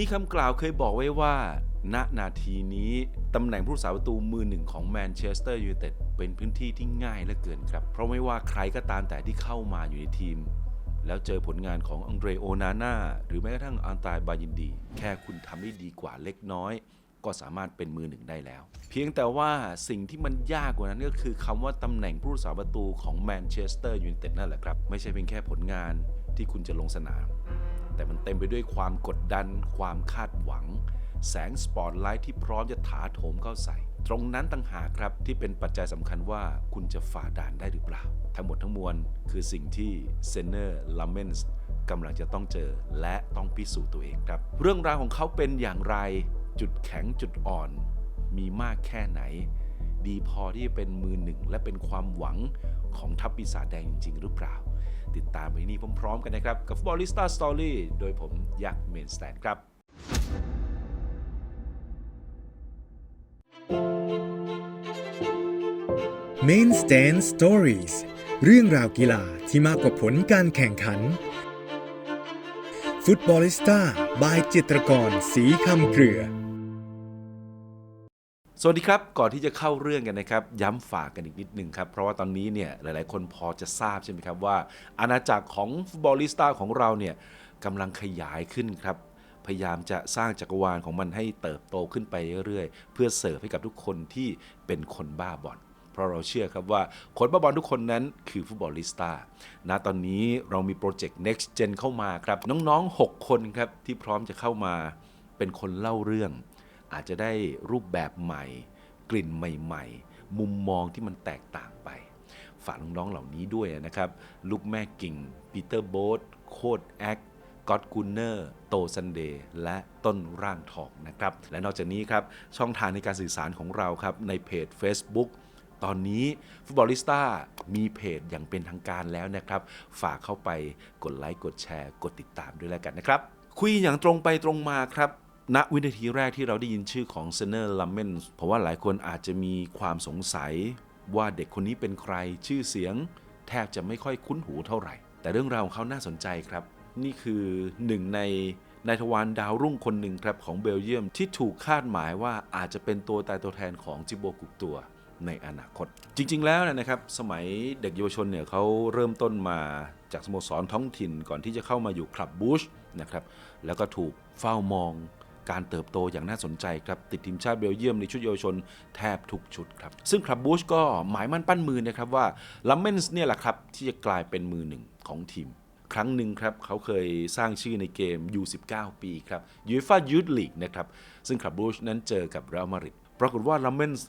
มีคำกล่าวเคยบอกไว้ว่า ณนาทีนี้ ตำแหน่งผู้รักษาประตูมือหนึ่งของแมนเชสเตอร์ยูไนเต็ดเป็นพื้นที่ที่ง่ายเหลือเกินครับ เพราะไม่ว่าใครก็ตามแต่ที่เข้ามาอยู่ในทีม แล้วเจอผลงานของอังเดรโอนาน่าหรือแม้กระทั่งอันตายบายินดี แค่คุณทำได้ดีกว่าเล็กน้อย ก็สามารถเป็นมือหนึ่งได้แล้ว เพียงแต่ว่าสิ่งที่มันยากกว่านั้นก็คือคำว่าตำแหน่งผู้รักษาประตูของแมนเชสเตอร์ยูไนเต็ดนั่นแหละครับไม่ใช่เพียงแค่ผลงานที่คุณจะลงสนาม แต่มันเต็มไปด้วยความกดดัน ความคาดหวัง แสงสปอตไลท์ที่พร้อมจะถาโถมเข้าใส่ ตรงนั้นต่างหากครับที่เป็นปัจจัยสำคัญว่าคุณจะฝ่าด่านได้หรือเปล่า ทั้งหมดทั้งมวลคือสิ่งที่เซนเนอร์ลัมเมนส์กำลังจะต้องเจอและต้องพิสูจน์ตัวเองครับ เรื่องราวของเขาเป็นอย่างไร จุดแข็งจุดอ่อน มีมากแค่ไหน ดีพอที่จะเป็นมือหนึ่ง และเป็นความหวังของทัพปีศาจแดงจริง ๆ หรือเปล่า ติดตามไปนี้พร้อมๆกันนะครับ กับ f u t b a l l i s t a Story โดยผมยักษ์เมนสแตนครับ Main Stand Stories เรื่องราวกีฬาที่มากกว่าผลการแข่งขันฟุตบอลิสต้าบายจิตรกร สีคำเกลือ สวัสดีครับ ก่อนที่จะเข้าเรื่องกันนะครับ ย้ำฝากกันอีกนิดหนึ่งครับ เพราะว่าตอนนี้เนี่ยหลายๆ คนพอจะทราบใช่ไหมครับว่า อาณาจักรของฟุตบอลลิสต้าของเราเนี่ยกำลังขยายขึ้นครับ พยายามจะสร้างจักรวาลของมันให้เติบโตขึ้นไปเรื่อยๆ เพื่อเสิร์ฟให้กับทุกคนที่เป็นคนบ้าบอลเพราะเราเชื่อครับว่าคนบ้าบอลทุกคนนั้นคือฟุตบอลลิสต้าณตอนนี้เรามีโปรเจกต์ next gen เข้ามาครับ น้องๆ 6 คนครับที่พร้อมจะเข้ามาเป็นคนเล่าเรื่อง อาจจะได้รูปแบบใหม่ กลิ่นใหม่ ๆ มุมมองที่มันแตกต่างไปฝากน้องๆเหล่านี้ด้วยนะครับ ลูกแม่กิ่งปีเตอร์โบ๊ทโคดแอคก็อตกูเนอร์โตซันเดย์และต้นร่างทองนะครับ และนอกจากนี้ครับ ช่องทางในการสื่อสารของเราครับ ในเพจ Facebook ตอนนี้ฟุตบอลลิสต้ามีเพจอย่างเป็นทางการแล้วนะครับ ฝากเข้าไปกดไลค์กดแชร์ กดติดตามด้วยแล้วกันนะครับ คุยอย่างตรงไปตรงมาครับ ณวินาทีแรกที่เราได้ยินชื่อของเซเนอร์ลัมเมนเพราะว่าหลายคนอาจจะมีความสงสัยว่าเด็กคนนี้เป็นใครชื่อเสียง แทบจะไม่ค่อยคุ้นหูเท่าไหร่ แต่เรื่องราวของเขาน่าสนใจครับ นี่คือหนึ่งในนายทวารดาวรุ่งคนหนึ่งครับของเบลเยียมที่ถูกคาดหมายว่าอาจจะเป็นตัวตายตัวแทนของจิโบกุกตัวในอนาคต จริง ๆ แล้วนะครับสมัยเด็กเยาวชนเนี่ยเขาเริ่มต้นมาจากสโมสรท้องถิ่นก่อนที่จะเข้ามาอยู่คลับบูชนะครับแล้วก็ถูกเฝ้ามอง การเติบโตอย่างน่าสนใจครับติดทีมชาติเบลเยียมในชุดเยาวชนแทบทุกชุดครับซึ่งคลับบูชก็หมายมั่นปั้นมือนะครับว่าลัมเมนส์เนี่ยแหละครับที่จะกลายเป็นมือหนึ่งของทีมครั้งหนึ่งครับเขาเคยสร้างชื่อในเกม U19 ปีครับยูฟ่ายูทลีกนะครับซึ่งคลับบูชนั้นเจอกับเรอัลมาดริดปรากฏว่าลัมเมนส์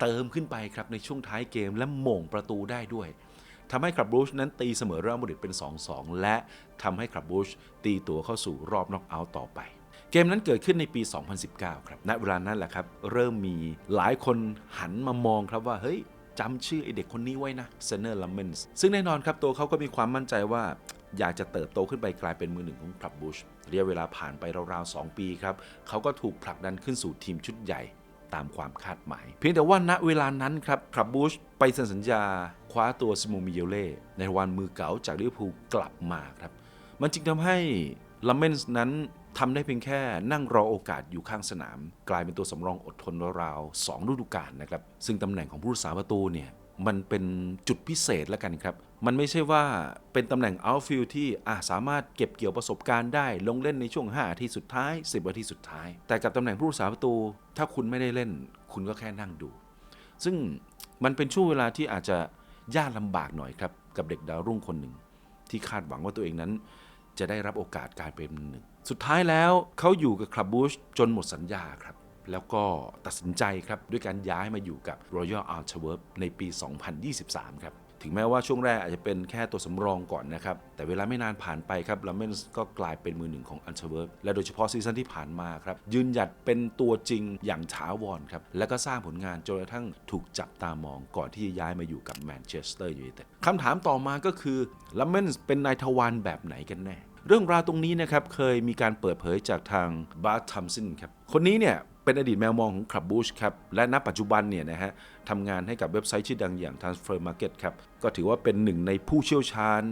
เติมขึ้นไปครับในช่วงท้ายเกมและโหม่งประตูได้ด้วยทำให้คลับบูชนั้นตีเสมอเรอัลมาดริดเป็น 2-2 และทำให้คลับบูชตีตัวเข้าสู่รอบน็อกเอาท์ต่อไป เกมนั้นเกิดขึ้นในปี 2019 ครับ ณ เวลานั้นแหละครับ เริ่มมีหลายคนหันมามองครับว่า เฮ้ยจำชื่อไอเด็กคนนี้ไว้นะเซเนอร์ลัมเมนส์ซึ่งแน่นอนครับ ตัวเขาก็มีความมั่นใจว่าอยากจะเติบโตขึ้นไปกลายเป็นมือหนึ่งของคลับบูชระยะเวลาผ่านไปราวๆ 2 ปีครับ เขาก็ถูกผลักดันขึ้นสู่ทีมชุดใหญ่ตามความคาดหมาย เพียงแต่ว่าณเวลานั้นครับคลับบูชไปเซ็นสัญญา คว้าตัวซิโมมิเยเล่ในวันมือเก๋าจากลิเวอร์พูลกลับมาครับ มันจึงทำให้ลัมเมนส์นั้น ทำได้เพียงแค่นั่งรอโอกาสอยู่ข้างสนาม กลายเป็นตัวสำรองอดทนราวๆ2ฤดูกาลนะครับ ซึ่งตำแหน่งของผู้รักษาประตูเนี่ยมันเป็นจุดพิเศษแล้วกันครับ มันไม่ใช่ว่าเป็นตำแหน่งอัลฟิลที่อาสามารถเก็บเกี่ยวประสบการณ์ได้ ลงเล่นในช่วง5นาทีสุดท้าย 10นาทีสุดท้าย แต่กับตำแหน่งผู้รักษาประตู ถ้าคุณไม่ได้เล่น คุณก็แค่นั่งดู ซึ่งมันเป็นช่วงเวลาที่อาจจะยากลำบากหน่อยครับ กับเด็กดาวรุ่งคนหนึ่ง ที่คาดหวังว่าตัวเองนั้น จะได้รับโอกาสการเป็นหนึ่ง สุดท้ายแล้วเขาอยู่กับคลับบูชจนหมดสัญญาครับ แล้วก็ตัดสินใจครับด้วยการย้ายมาอยู่กับ Royal a r c h e v e r ในปี 2023 ครับ ถึงแม้ว่าช่วงแรกอาจจะเป็นแค่ตัวสำรองก่อนนะครับ แต่เวลาไม่นานผ่านไปครับลัมเมนส์ก็กลายเป็นมือหนึ่งของอันเชเวิร์กและโดยเฉพาะซีซั่นที่ผ่านมาครับ ยืนหยัดเป็นตัวจริงอย่างถาวรครับ และก็สร้างผลงานจนกระทั่งถูกจับตามองก่อนที่จะย้ายมาอยู่กับแมนเชสเตอร์ยูไนเต็ดคำถามต่อมาก็คือลัมเมนส์เป็นนายทวารแบบไหนกันแน่ เรื่องราวตรงนี้นะครับเคยมีการเปิดเผยจากทางบาร์ทัมซินครับคนนี้เนี่ยเป็นอดีตแมวมองของคลับบูชครับและณปัจจุบันเนี่ยนะฮะทำงานให้กับเว็บไซต์ชื่อดังอย่าง Transfer Market ครับก็ถือว่าเป็นหนึ่งในผู้เชี่ยวชาญ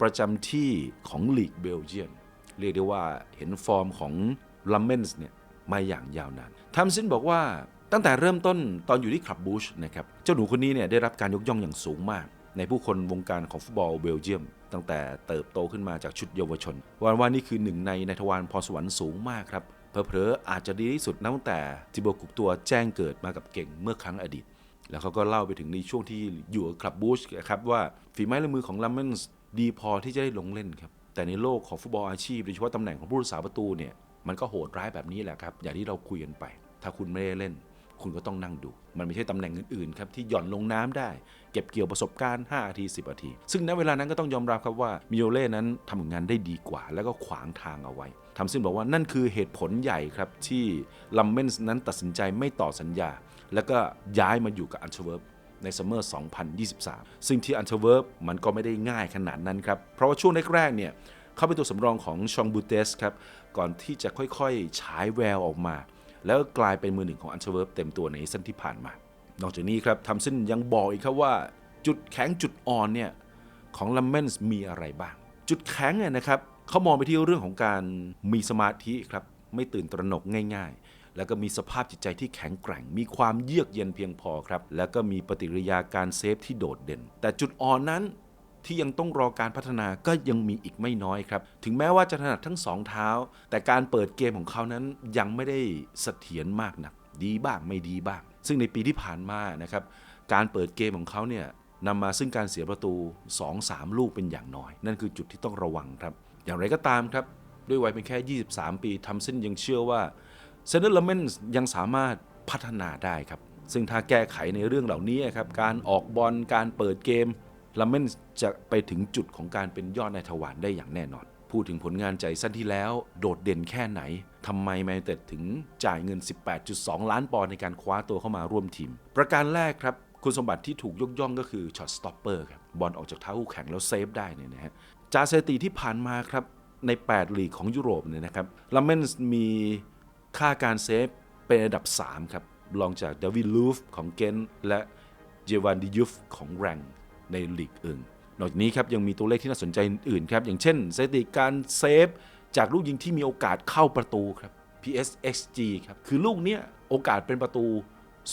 ประจำที่ของลีกเบลเยียมเรียกได้ว่าเห็นฟอร์มของลัมเมนส์เนี่ยมาอย่างยาวนานทัมซินบอกว่าตั้งแต่เริ่มต้นตอนอยู่ที่คลับบูชนะครับเจ้าหนูคนนี้เนี่ยได้รับการยกย่องอย่างสูงมาก ในผู้คนวงการของฟุตบอลเบลเยียม ตั้งแต่เติบโตขึ้นมาจากชุดเยาวชนวันว่านี่คือหนึ่งในในทวารพรสวรรค์สูงมากครับเผลอๆอาจจะดีที่สุดนับตั้งแต่ทิโบกุกตัวแจ้งเกิดมากับเก่งเมื่อครั้งอดีต แล้วเขาก็เล่าไปถึงในช่วงที่อยู่กับคลับบูชครับว่าฝีไม้ลายมือของลัมเมนส์ดีพอที่จะได้ลงเล่นครับแต่ในโลกของฟุตบอลอาชีพโดยเฉพาะตำแหน่งของผู้รักษาประตูเนี่ยมันก็โหดร้ายแบบนี้แหละครับอย่างที่เราคุยกันไป ถ้าคุณไม่ได้เล่น คุณก็ต้องนั่งดู มันไม่ใช่ตำแหน่งอื่นๆครับที่หย่อนลงน้ำได้ เก็บเกี่ยวประสบการณ์5นาที 10นาที ซึ่งณเวลานั้นก็ต้องยอมรับครับว่ามิโอเล่นั้นทำงานได้ดีกว่า แล้วก็ขวางทางเอาไว้ทำซึ่งบอกว่านั่นคือเหตุผลใหญ่ครับที่ลัมเมนส์นั้นตัดสินใจไม่ต่อสัญญา แล้วก็ย้ายมาอยู่กับอันเชเวิร์ฟในซัมเมอร์ 2023 ซึ่งที่อันเทเวิร์บมันก็ไม่ได้ง่ายขนาดนั้นครับ เพราะว่าช่วงแรกๆเนี่ย เขาเป็นตัวสำรองของชองบูเตสครับ ก่อนที่จะค่อยๆ ฉายแววออกมา แล้วก็กลายเป็นมือหนึ่งของอันเทอร์เวิร์บเต็มตัวในซีซั่นที่ผ่านมา นอกจากนี้ครับทำซินยังบอกอีกครับว่า จุดแข็งจุดอ่อนเนี่ยของลัมเมนส์มีอะไรบ้าง จุดแข็งเนี่ยนะครับเขามองไปที่เรื่องของการมีสมาธิครับไม่ตื่นตระหนกง่ายๆ แล้วก็มีสภาพจิตใจที่แข็งแกร่ง มีความเยือกเย็นเพียงพอครับ แล้วก็มีปฏิกิริยาการเซฟที่โดดเด่น แต่จุดอ่อนนั้น ที่ยังต้องรอการพัฒนาก็ยังมีอีกไม่น้อยครับ ถึงแม้ว่าจะถนัดทั้งสองเท้า แต่การเปิดเกมของเขานั้นยังไม่ได้เสถียรมากนัก ดีบ้างไม่ดีบ้าง ซึ่งในปีที่ผ่านมานะครับ การเปิดเกมของเขาเนี่ยนำมาซึ่งการเสียประตู 2-3 ลูกเป็นอย่างน้อย นั่นคือจุดที่ต้องระวังครับ อย่างไรก็ตามครับ ด้วยวัยเป็นแค่ 23 ปีทำเส้นยังเชื่อว่าเซนเดอร์ลเมนยังสามารถพัฒนาได้ครับ ซึ่งถ้าแก้ไขในเรื่องเหล่านี้ครับ การออกบอล การเปิดเกม ลาเมนจะไปถึงจุดของการเป็นยอดในายทวารได้อย่างแน่นอน พูดถึงผลงานใจสั้นที่แล้ว โดดเด่นแค่ไหนทำไมแมนเต็ดถึงจ่ายเงิน 18.2 ล้านปอนด์ในการคว้าตัวเข้ามาร่วมทีม ประการแรกครับคุณสมบัติที่ถูกยกย่องก็คือช็อตสต็อปเปอร์ครับบอลออกจากเท้าคู่แข่งแล้วเซฟได้เนี่ยนะฮะจากสถิติที่ผ่านมาครับใน 8 ลีกของยุโรปเนี่ยนะครับลัมเมนมีค่าการเซฟเป็นอันดับ 3 ครับรองจากเดวิดลูฟของเกนและเจวานดิยุฟของแรง ในลีกอื่น นอกจากนี้ครับยังมีตัวเลขที่น่าสนใจอื่นๆครับ อย่างเช่นสถิติการเซฟจากลูกยิงที่มีโอกาสเข้าประตูครับ PSXG ครับ คือลูกเนี้ยโอกาสเป็นประตู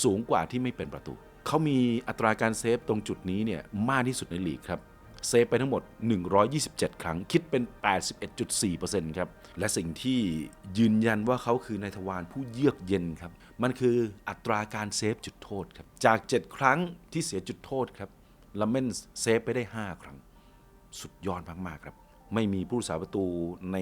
สูงกว่าที่ไม่เป็นประตู เขามีอัตราการเซฟตรงจุดนี้เนี่ยมากที่สุดในลีกครับ เซฟไปทั้งหมด 127 ครั้ง คิดเป็น 81.4%ครับ และสิ่งที่ยืนยันว่าเขาคือนายทวารผู้เยือกเย็นครับ มันคืออัตราการเซฟจุดโทษครับ จาก 7 ครั้งที่เสียจุดโทษครับ ลาเมนเซฟไปได้ 5 ครั้ง สุดยอดมาก ๆ ครับ ไม่มีผู้รักษาประตูใน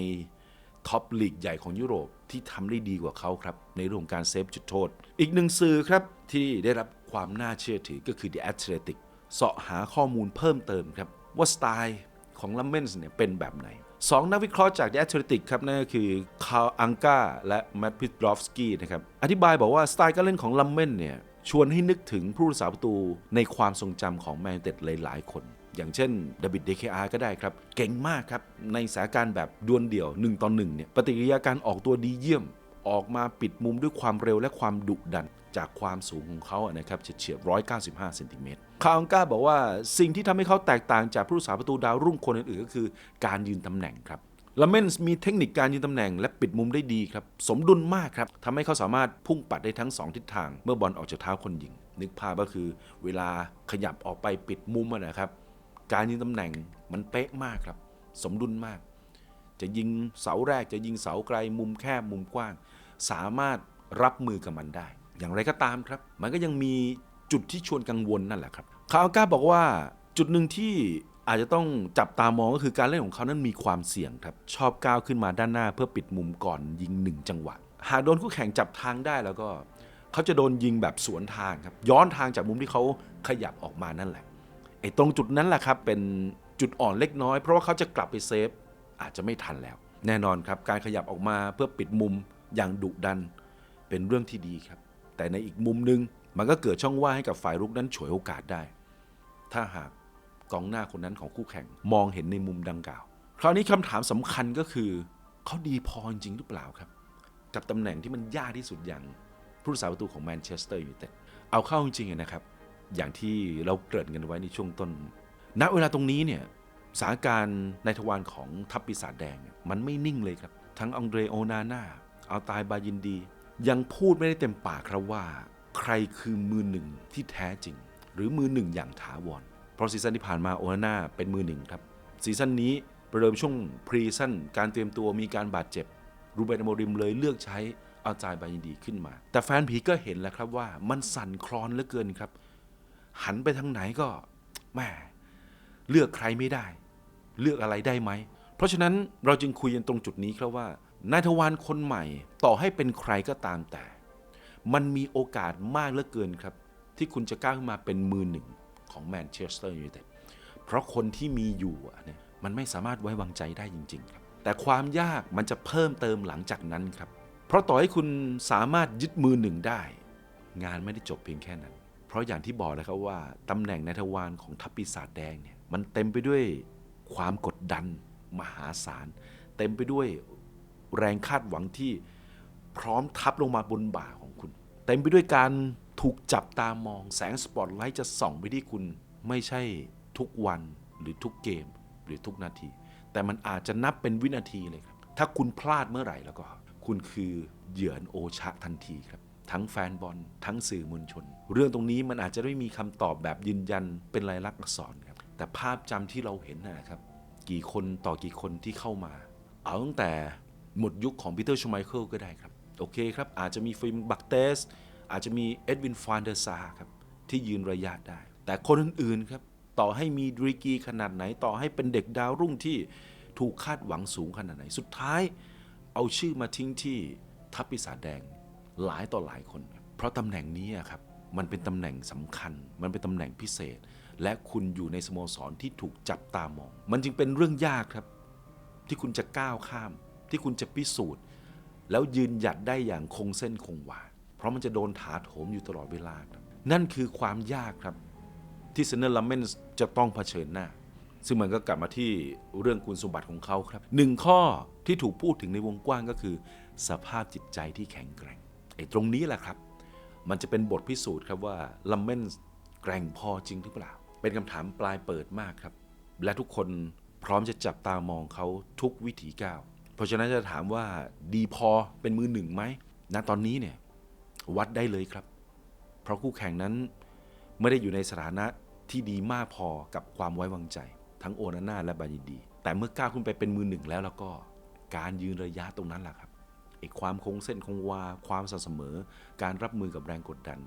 ท็อปลีกใหญ่ของยุโรปที่ทำได้ดีกว่าเขาครับ ในเรื่องการเซฟจุดโทษ อีกหนึ่งสื่อครับ ที่ได้รับความน่าเชื่อถือก็คือ The Athletic เสาะหาข้อมูลเพิ่มเติมครับ ว่าสไตล์ของลัมเมนส์เนี่ยเป็นแบบไหนสองนักวิเคราะห์จาก The Athletic ครับนั่นก็คือคาร์อังกาและแมตต์พิตรอฟสกี้นะครับอธิบายบอกว่าสไตล์การเล่นของลัมเมนเนี่ย ชวนให้นึกถึงผู้รักษาประตูในความทรงจำของแมนเต็ดหลาย ๆ คน อย่างเช่นดบิดเดคอาก็ได้ครับ เก่งมากครับ ในสถานการณ์แบบดวลเดี่ยว1ต่อ1เนี่ยปฏิกิริยาการออกตัวดีเยี่ยม ออกมาปิดมุมด้วยความเร็วและความดุดันจากความสูงของเขานะครับเฉียดๆ195เซนติเมตรคาอังกาบอกว่าสิ่งที่ทำให้เขาแตกต่างจากผู้รักษาประตูดาวรุ่งคนอื่นๆก็คือ การยืนตำแหน่งครับ ลาเมนส์มีเทคนิคการยืนตำแหน่งและปิดมุมได้ดีครับ สมดุลมากครับทำให้เขาสามารถพุ่งปัดได้ทั้ง 2 ทิศทาง เมื่อบอลออกจากเท้าคนยิง นึกภาพก็คือ เวลาขยับออกไปปิดมุมนะครับ การยืนตำแหน่งมันเป๊ะมากครับ สมดุลมาก จะยิงเสาแรกจะยิงเสาไกล มุมแคบมุมกว้าง สามารถรับมือกับมันได้ อย่างไรก็ตามครับ มันก็ยังมีจุดที่ชวนกังวลนั่นแหละครับคาร์ก้าบอกว่าจุดหนึ่งที่ อาจจะต้องจับตามองก็คือการเล่นของเขานั้นมีความเสี่ยงครับ ชอบก้าวขึ้นมาด้านหน้าเพื่อปิดมุมก่อนยิงหนึ่งจังหวะ หากโดนคู่แข่งจับทางได้แล้วก็ เขาจะโดนยิงแบบสวนทางครับ ย้อนทางจากมุมที่เขาขยับออกมานั่นแหละไอ้ตรงจุดนั้นแหละครับเป็นจุดอ่อนเล็กน้อย เพราะว่าเขาจะกลับไปเซฟอาจจะไม่ทันแล้ว แน่นอนครับ การขยับออกมาเพื่อปิดมุมอย่างดุดัน เป็นเรื่องที่ดีครับ แต่ในอีกมุมหนึงมันก็เกิดช่องว่างให้กับฝ่ายรุกนั้นฉวยโอกาสได้ ถ้าหาก กองหน้าคนนั้นของคู่แข่ง มองเห็นในมุมดังกล่าว คราวนี้คำถามสำคัญก็คือเขาดีพอจริงหรือเปล่าครับ กับตำแหน่งที่มันยากที่สุดอย่างผู้รักษาประตูของแมนเชสเตอร์ยูไนเต็ดเอาเข้าจริงๆนะครับ อย่างที่เราเกริ่นกันไว้ในช่วงต้น ณเวลาตรงนี้เนี่ยสถานการณ์ในทวารของทัพปีศาจแดงมันไม่นิ่งเลยครับ ทั้งอังเดรโอนาน่าเอาตายบายินดี ยังพูดไม่ได้เต็มปากครับว่า ใครคือมือหนึ่งที่แท้จริง หรือมือหนึ่งอย่างถาวร เพราะซีซั่นที่ผ่านมาโอนาน่าเป็นมือหนึ่งครับซีซั่นนี้ประเดิมช่วงพรีซั่นการเตรียมตัวมีการบาดเจ็บรูเบนโมริมเลยเลือกใช้เอาจายบายินดีขึ้นมา แต่แฟนผีก็เห็นแล้วครับว่ามันสั่นคลอนเหลือเกินครับ หันไปทางไหนก็แหม่เลือกใครไม่ได้ เลือกอะไรได้ไหม เพราะฉะนั้นเราจึงคุยกันตรงจุดนี้ครับว่านายทวารคนใหม่ต่อให้เป็นใครก็ตามแต่ มันมีโอกาสมากเหลือเกินครับ ที่คุณจะก้าวขึ้นมาเป็นมือหนึ่ง ของแมนเชสเตอร์ยูไนเต็ดเพราะคนที่มีอยู่เนี่ยมันไม่สามารถไว้วางใจได้จริง ๆ ครับ แต่ความยากมันจะเพิ่มเติมหลังจากนั้นครับ เพราะต่อให้คุณสามารถยึดมือหนึ่งได้ งานไม่ได้จบเพียงแค่นั้น เพราะอย่างที่บอกแล้วครับว่าตำแหน่งนายทวารของทัพปีศาจแดงเนี่ยมันเต็มไปด้วยความกดดันมหาศาล เต็มไปด้วยแรงคาดหวังที่พร้อมทับลงมาบนบ่าของคุณ เต็มไปด้วยการ ถูกจับตามองแสงสปอตไลท์จะส่องไปที่คุณไม่ใช่ทุกวันหรือทุกเกมหรือทุกนาที แต่มันอาจจะนับเป็นวินาทีเลยครับ ถ้าคุณพลาดเมื่อไหร่แล้วก็ คุณคือเหยื่อโอชะทันทีครับ ทั้งแฟนบอล ทั้งสื่อมวลชน เรื่องตรงนี้มันอาจจะไม่มีคำตอบแบบยืนยันเป็นลายลักษณ์อักษรครับ แต่ภาพจำที่เราเห็นนะนะครับ กี่คนต่อกี่คนที่เข้ามา เอาตั้งแต่หมดยุคของปีเตอร์ชูไมเคิลก็ได้ครับ โอเคครับ อาจจะมีฟิล์มบักเตส อาจจะมีเอ็ดวินฟานเดอร์ซาครับที่ยืนระยะได้ แต่คนอื่นๆครับต่อให้มีดรีกีขนาดไหนต่อให้เป็นเด็กดาวรุ่งที่ถูกคาดหวังสูงขนาดไหน สุดท้ายเอาชื่อมาทิ้งที่ทัพปีศาจแดงหลายต่อหลายคน เพราะตำแหน่งนี้ครับมันเป็นตำแหน่งสำคัญ มันเป็นตำแหน่งพิเศษ และคุณอยู่ในสโมสรที่ถูกจับตามอง มันจึงเป็นเรื่องยากครับ ที่คุณจะก้าวข้าม ที่คุณจะพิสูจน์ แล้วยืนหยัดได้อย่างคงเส้นคงวา ราะมันจะโดนถาโถมอยู่ตลอดเวลาครับนั่นคือความยากครับ ที่เซนเนอร์ลัมเมนส์จะต้องเผชิญหน้า ซึ่งมันก็กลับมาที่เรื่องคุณสมบัติของเขาครับหนึ่งข้อที่ถูกพูดถึงในวงกว้างก็คือ สภาพจิตใจที่แข็งแกร่งไอ้ตรงนี้แหละครับ มันจะเป็นบทพิสูจน์ครับว่าลัมเมนส์แกร่งพอจริงหรือเปล่า เป็นคำถามปลายเปิดมากครับ และทุกคนพร้อมจะจับตามองเขาทุกวิถีก้าวเพราะฉะนั้นจะถามว่าดีพอเป็นมือหนึ่งไหมณตอนนี้เนี่ย วัดได้เลยครับ เพราะคู่แข่งนั้นไม่ได้อยู่ในสถานะที่ดีมากพอกับความไว้วางใจ ทั้งโอนาน่าและบายินดี แต่เมื่อก้าวขึ้นไปเป็นมือหนึ่งแล้วแล้วก็การยืนระยะตรงนั้นแหละครับไอ้ความคงเส้นคงวาความสม่ำเสมอ การรับมือกับแรงกดดัน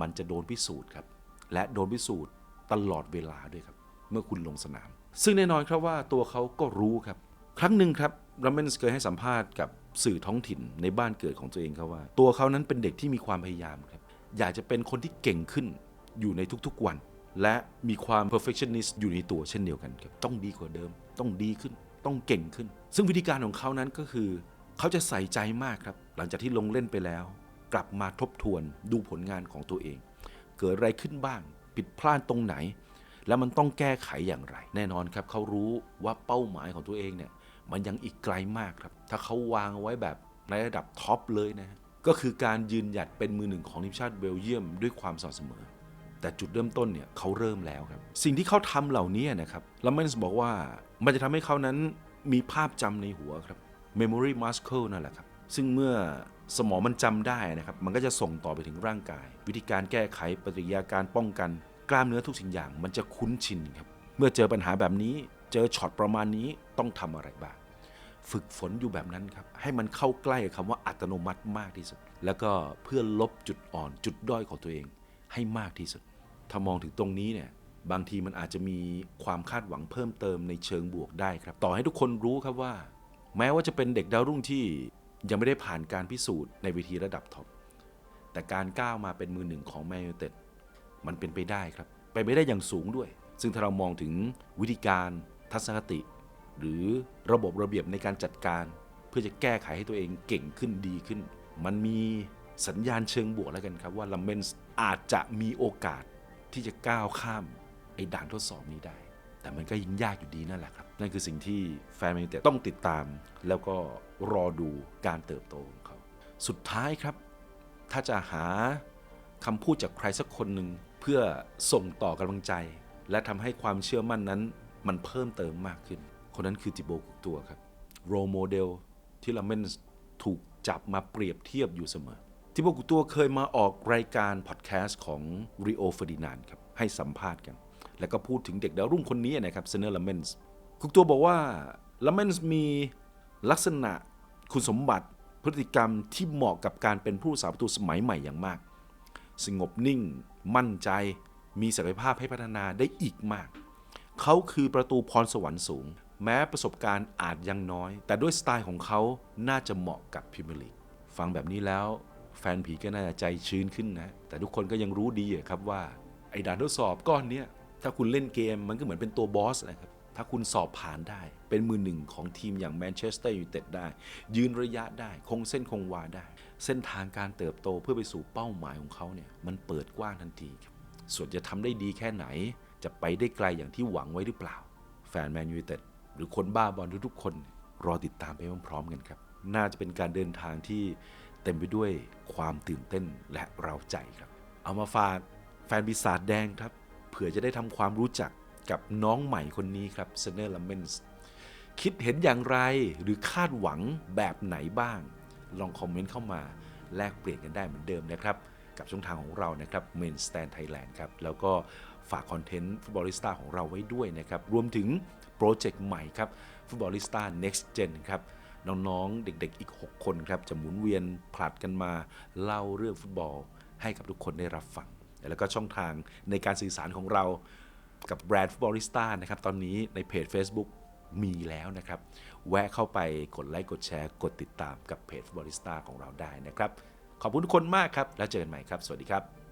มันจะโดนพิสูจน์ครับ และโดนพิสูจน์ตลอดเวลาด้วยครับ เมื่อคุณลงสนาม ซึ่งแน่นอนครับว่าตัวเขาก็รู้ครับ ครั้งหนึ่งครับรัมเมนส์เคยให้สัมภาษณ์กับ สื่อท้องถิ่นในบ้านเกิดของตัวเองครับว่า ตัวเขานั้นเป็นเด็กที่มีความพยายามครับอยากจะเป็นคนที่เก่งขึ้นอยู่ในทุกๆวัน และมีความ perfectionist อยู่ในตัวเช่นเดียวกันครับต้องดีกว่าเดิม ต้องดีขึ้น ต้องเก่งขึ้น ซึ่งวิธีการของเขานั้นก็คือ เขาจะใส่ใจมากครับ หลังจากที่ลงเล่นไปแล้ว กลับมาทบทวนดูผลงานของตัวเอง เกิดอะไรขึ้นบ้าง ผิดพลาดตรงไหน แล้วมันต้องแก้ไขอย่างไร แน่นอนครับเขารู้ว่าเป้าหมายของตัวเองเนี่ย มันยังอีกไกลมากครับ ถ้าเขาวางเอาไว้แบบในระดับท็อปเลยนะ ก็คือการยืนหยัดเป็นมือหนึ่งของทีมชาติเบลเยียมด้วยความสม่ำเสมอ แต่จุดเริ่มต้นเนี่ยเขาเริ่มแล้วครับ สิ่งที่เขาทำเหล่านี้นะครับลัมเมนส์บอกว่ามันจะทำให้เขานั้นมีภาพจำในหัวครับ memory muscle นั่นแหละครับ ซึ่งเมื่อสมองมันจำได้นะครับ มันก็จะส่งต่อไปถึงร่างกาย วิธีการแก้ไขปฏิกิริยาการป้องกัน กล้ามเนื้อทุกสิ่งอย่าง มันจะคุ้นชินครับ เมื่อเจอปัญหาแบบนี้ เจอช็อตประมาณนี้ต้องทำอะไรบ้างฝึกฝนอยู่แบบนั้นครับ ให้มันเข้าใกล้คำว่าอัตโนมัติมากที่สุด แล้วก็เพื่อลบจุดอ่อนจุดด้อยของตัวเองให้มากที่สุด ถ้ามองถึงตรงนี้เนี่ยบางทีมันอาจจะมีความคาดหวังเพิ่มเติมในเชิงบวกได้ครับ ต่อให้ทุกคนรู้ครับว่า แม้ว่าจะเป็นเด็กดาวรุ่งที่ยังไม่ได้ผ่านการพิสูจน์ในเวทีระดับท็อปแต่การก้าวมาเป็นมือหนึ่งของแมนยูเต็ดมันเป็นไปได้ครับ ไปไม่ได้อย่างสูงด้วย ซึ่งถ้าเรามองถึงวิธีการ ทัศนคติ หรือระบบระเบียบในการจัดการ เพื่อจะแก้ไขให้ตัวเองเก่งขึ้นดีขึ้น มันมีสัญญาณเชิงบวกแล้วกันครับว่าลัมเมนส์อาจจะมีโอกาสที่จะก้าวข้ามไอ้ด่านทดสอบนี้ได้ แต่มันก็ยังยากอยู่ดีนั่นแหละครับ นั่นคือสิ่งที่แฟนแมนเต็ดต้องติดตาม แล้วก็รอดูการเติบโตของเขา สุดท้ายครับ ถ้าจะหาคำพูดจากใครสักคนหนึ่งเพื่อส่งต่อกำลังใจ และทำให้ความเชื่อมั่นนั้น มันเพิ่มเติมมากขึ้น คนนั้นคือติโบกุกตัวครับโรโมเดลที่ลาเมนถูกจับมาเปรียบเทียบอยู่เสมอที่พวกกูตัวเคยมาออกรายการพอดแคสต์ของริโอเฟอร์ดินานครับให้สัมภาษณ์กัน แล้วก็พูดถึงเด็กดาวรุ่งคนนี้นะครับเซเนอร์ลาเมนส์กุกตัวบอกว่าลาเมนส์มีลักษณะคุณสมบัติพฤติกรรมที่เหมาะกับการเป็นผู้รักษาประตูสมัยใหม่อย่างมาก สงบนิ่ง มั่นใจ มีศักยภาพให้พัฒนาได้อีกมาก เขาคือประตูพรสวรรค์สูง แม้ประสบการณ์อาจยังน้อย แต่ด้วยสไตล์ของเขาน่าจะเหมาะกับพรีเมียร์ลีกฟังแบบนี้แล้ว แฟนผีก็น่าจะใจชื้นขึ้นนะ แต่ทุกคนก็ยังรู้ดีอะครับว่า ไอ้ด่านทดสอบก้อนเนี้ยถ้าคุณเล่นเกมมันก็เหมือนเป็นตัวบอสนะครับถ้าคุณสอบผ่านได้ เป็นมือหนึ่งของทีมอย่างแมนเชสเตอร์ยูไนเต็ดได้ ยืนระยะได้ คงเส้นคงวาได้ เส้นทางการเติบโตเพื่อไปสู่เป้าหมายของเขาเนี่ยมันเปิดกว้างทันทีส่วนจะทำได้ดีแค่ไหน จะไปได้ไกลอย่างที่หวังไว้หรือเปล่า แฟนแมนยูเต็ดหรือคนบ้าบอลทุกๆคน รอติดตามไปพร้อมๆกันครับ น่าจะเป็นการเดินทางที่เต็มไปด้วยความตื่นเต้นและเร้าใจครับ เอามาฝากแฟนปีศาจแดงครับ เผื่อจะได้ทำความรู้จักกับน้องใหม่คนนี้ครับเซเนอร์ลาเมนส์คิดเห็นอย่างไรหรือคาดหวังแบบไหนบ้าง ลองคอมเมนต์เข้ามาแลกเปลี่ยนกันได้เหมือนเดิมนะครับ กับช่องทางของเรานะครับ Main Stand Thailand ครับ แล้วก็ ฝากคอนเทนต์ฟุตบอลิสต้าของเราไว้ด้วยนะครับ รวมถึงโปรเจกต์ใหม่ครับฟุตบอลิสต้า Next Gen ครับน้องๆ เด็กๆ อีก 6 คนครับ จะหมุนเวียนผลัดกันมา เล่าเรื่องฟุตบอลให้กับทุกคนได้รับฟัง แล้วก็ช่องทางในการสื่อสารของเรากับแบรนด์ฟุตบอลิสต้านะครับ ตอนนี้ในเพจ Facebook มีแล้วนะครับ แวะเข้าไปกดไลค์ กดแชร์ กดติดตามกับเพจฟุตบอลิสต้าของเราได้นะครับ ขอบคุณทุกคนมากครับ แล้วเจอกันใหม่ครับ สวัสดีครับ